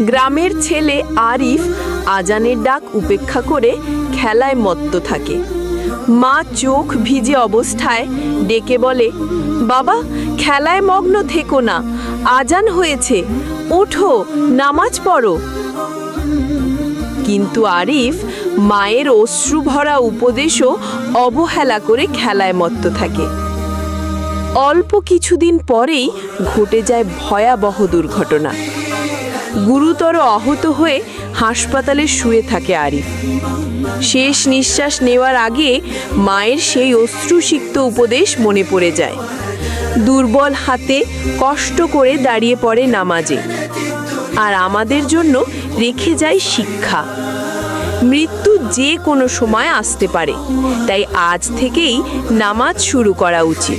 গ্রামের ছেলে আরিফ আজানের ডাক উপেক্ষা করে খেলায় মত্ত থাকে। মা চোখ ভিজে অবস্থায় ডেকে বলে, বাবা, খেলায় মগ্ন থেকো না, আজান হয়েছে, ওঠো, নামাজ পড়ো। কিন্তু আরিফ মায়ের অশ্রু ভরা উপদেশও অবহেলা করে খেলায় মত্ত থাকে। অল্প কিছুদিন পরেই ঘটে যায় ভয়াবহ দুর্ঘটনা। গুরুতর আহত হয়ে হাসপাতালে শুয়ে থাকে আরিফ। শেষ নিঃশ্বাস নেওয়ার আগে মায়ের সেই অশ্রুসিক্ত উপদেশ মনে পড়ে যায়। দুর্বল হাতে কষ্ট করে দাঁড়িয়ে পড়ে নামাজে। আর আমাদের জন্য রেখে যায় শিক্ষা। মৃত্যু যে কোনো সময় আসতে পারে, তাই আজ থেকেই নামাজ শুরু করা উচিত।